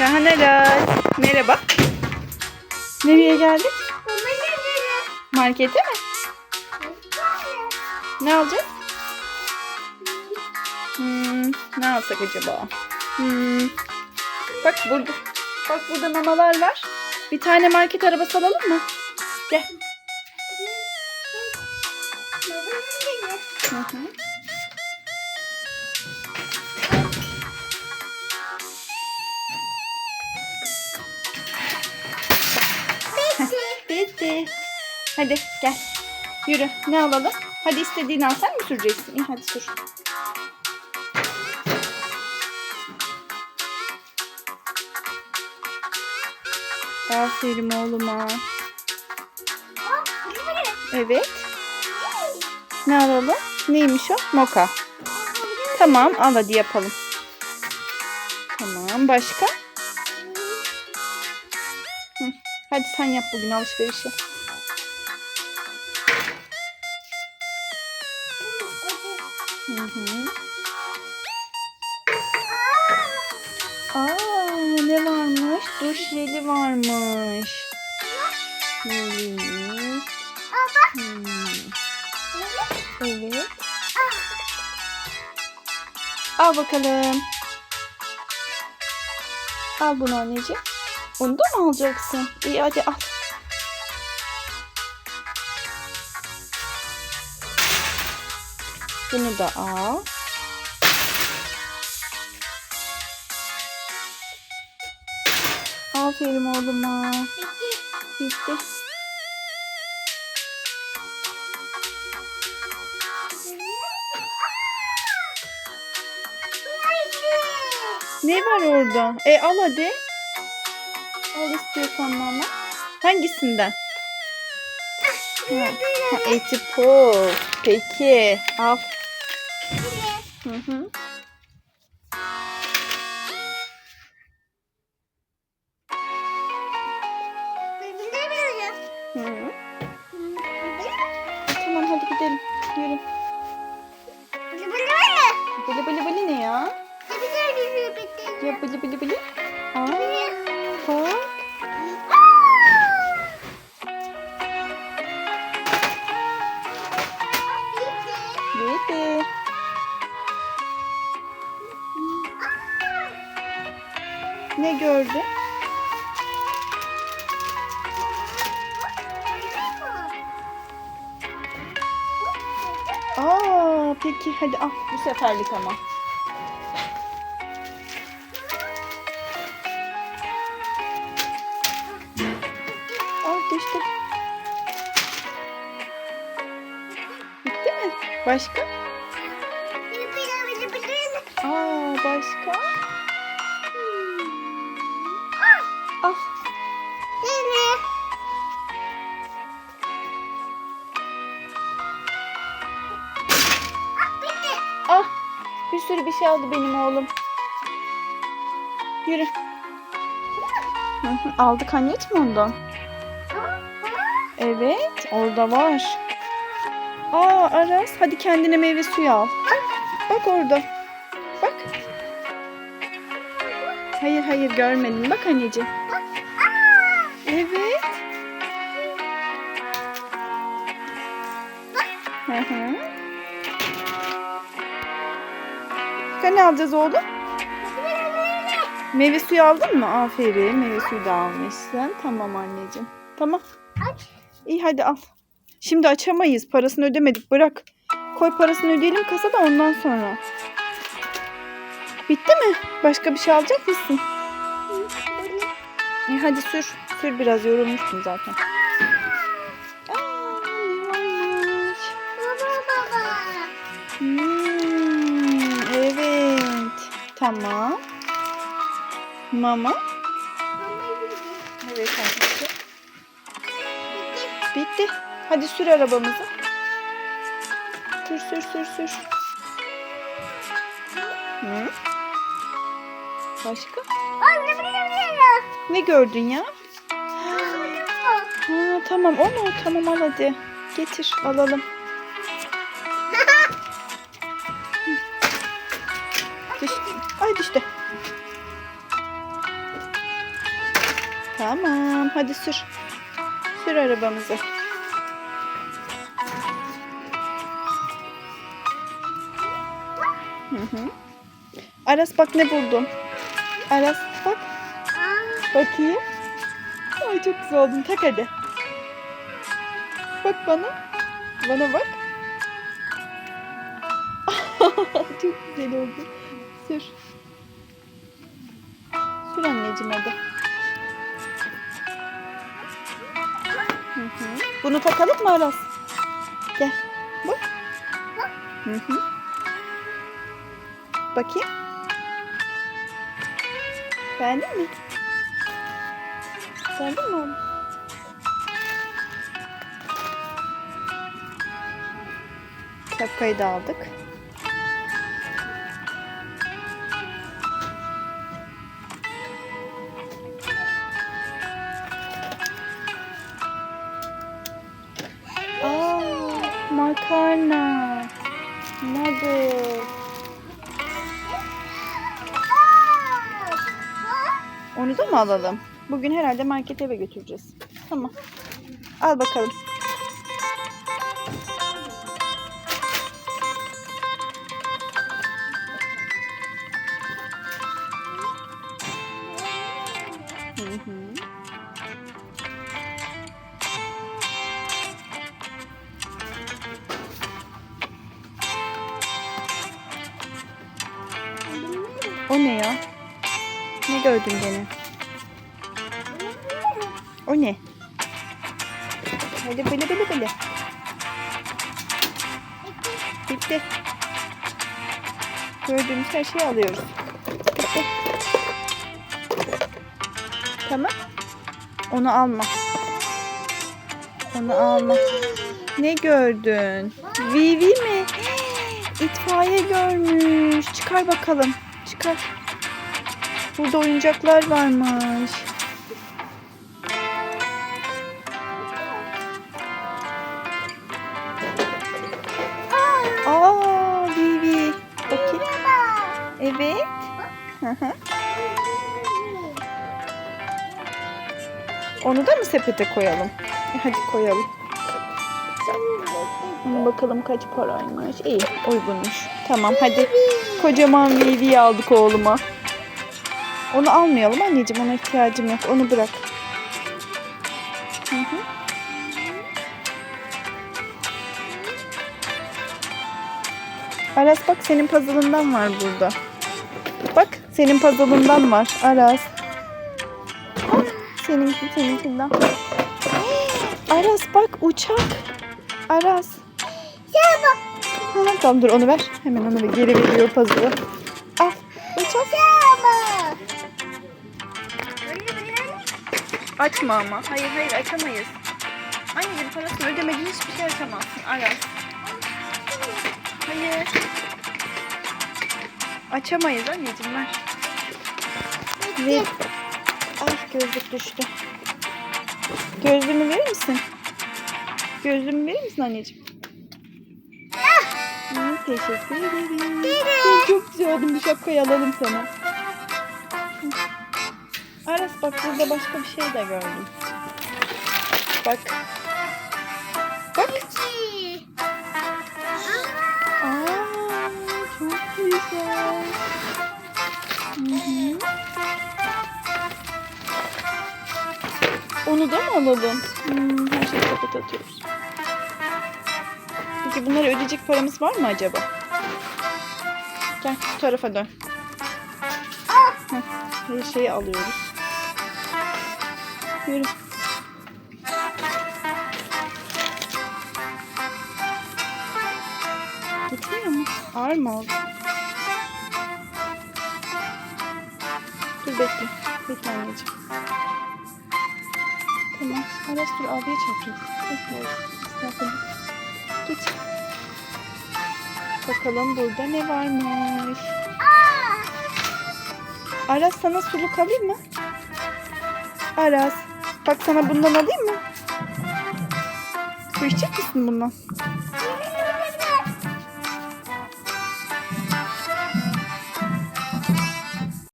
Şahaneler. Merhaba. Nereye geldik? Markete mi? Ne alacağız? Hmm, ne alsak acaba? Hmm. Bak burada. Bak burada mamalar var. Bir tane market arabası alalım mı? Gel. Hı hı. Bitti. Hadi gel. Yürü. Ne alalım? Hadi istediğini al. Sen mi süreceksin? İyi hadi sür. Aferin oğluma. Evet. Ne alalım? Neymiş o? Moka. Tamam al hadi yapalım. Tamam başka? Hadi sen yap bugün alışverişi. Aa ne varmış? Duş jeli varmış. Evet. Al bakalım. Al bunu anneciğim. Onu da mı alacaksın? İyi hadi al. Bunu da al. Aferin oğluma. Bitti. Ne var orada? E al hadi. Al istiyorsan mama. Hangisinden? Ha, ha, eti pul. Peki. Al. Hı hı. Hı. Tamam hadi gidelim. Yürü. Bili bili bili ne ya? Ya bili bili bili. Aa, bak. Ne gördün? Aa, peki hadi al bu seferlik ama. Al düştü. Bitti mi? Başka? Aa başka? Bir sürü bir şey aldı benim oğlum. Yürü. Aldık anneciğim ondan. Evet orada var. Aa Aras hadi kendine meyve suyu al. Bak, bak orada. Bak. Hayır hayır görmedin. Bak anneciğim. Evet. Hı hı. Sen ne alacağız oğlum? Meyve suyu aldın mı? Aferin. Meyve suyu da almışsın. Tamam anneciğim. Tamam. İyi hadi al. Şimdi açamayız. Parasını ödemedik. Bırak. Koy parasını ödeyelim kasada ondan sonra. Bitti mi? Başka bir şey alacak mısın? İyi hadi sür. Sür biraz yorulmuşsun zaten. Tamam. Mama. Evet anneciğim. Bitti. Hadi sür arabamızı. Sür sür sür sür. Hı? Başka? Ne gördün ya? Ha, tamam o mu? Tamam al hadi. Getir alalım. Tamam hadi sür. Sür arabamızı. Hı hı. Aras bak ne buldum. Aras bak. Bakayım. Ay çok güzel oldun. Tak hadi. Bak bana. Bana bak. çok güzel oldu. Sür. Sür anneciğim hadi. Bunu takalım mı Aras? Gel. Bak. Hı hı. Bakayım. Beğendin mi? Beğendin mi oğlum? Şapkayı da aldık. Makarna. Nugget. Onu da mı alalım? Bugün herhalde markete eve götüreceğiz. Tamam. Al bakalım. O ne ya? Ne gördün gene? O ne? Hadi böyle böyle böyle. Bitti. Gördüğümüz her şeyi alıyoruz. Bitti. Tamam. Onu alma. Onu alma. Ne gördün? Vivi mi? İtfaiye görmüş. Çıkar bakalım. Çıkar. Burada oyuncaklar varmış. Aa, Vivi. Bakayım. Evet. Onu da mı sepete koyalım? Hadi koyalım. Hı, Bakalım kaç paraymış. İyi, uygunmuş. Tamam hadi. Kocaman Vivi'yi aldık oğluma. Onu almayalım anneciğim. Ona ihtiyacım yok. Onu bırak. Hı hı. Aras bak senin puzzle'ından var burada. Bak senin puzzle'ından var Aras. Seninki seninkinden. Aras bak uçak. Aras. Ha, tamam dur onu ver. Hemen onu ver. geri veriyor puzzle'ı. Al. Uçak. Açma ama. Hayır hayır açamayız. Anneciğim parasını ödemediğin hiçbir şey açamazsın. Aras. Hayır. Açamayız anneciğim ver. Ver. Ay gözlük düştü. Gözlüğümü verir misin? Gözlüğümü verir misin anneciğim? Hı, teşekkür ederim. Ay, Çok güzel oldun bu şapkayı alalım sana. Aras bak burada başka bir şey de gördüm. Bak. Bak. Aa, çok güzel. Hı hı. Onu da mı alalım? Hmm, her şeyi sepete atıyoruz. Peki bunları ödeyecek paramız var mı acaba? Gel bu tarafa dön. Heh, her şeyi alıyoruz. Yürü. Gitmiyor mu? Ağır mı oldu? Dur bekle. Bekle anneciğim. Tamam. Aras dur abiye. Estağfurullah. Geç. Bakalım burada ne varmış. Aras sana suluk alayım mı? Aras. Bak sana bundan alayım mı? Su içecek misin bundan?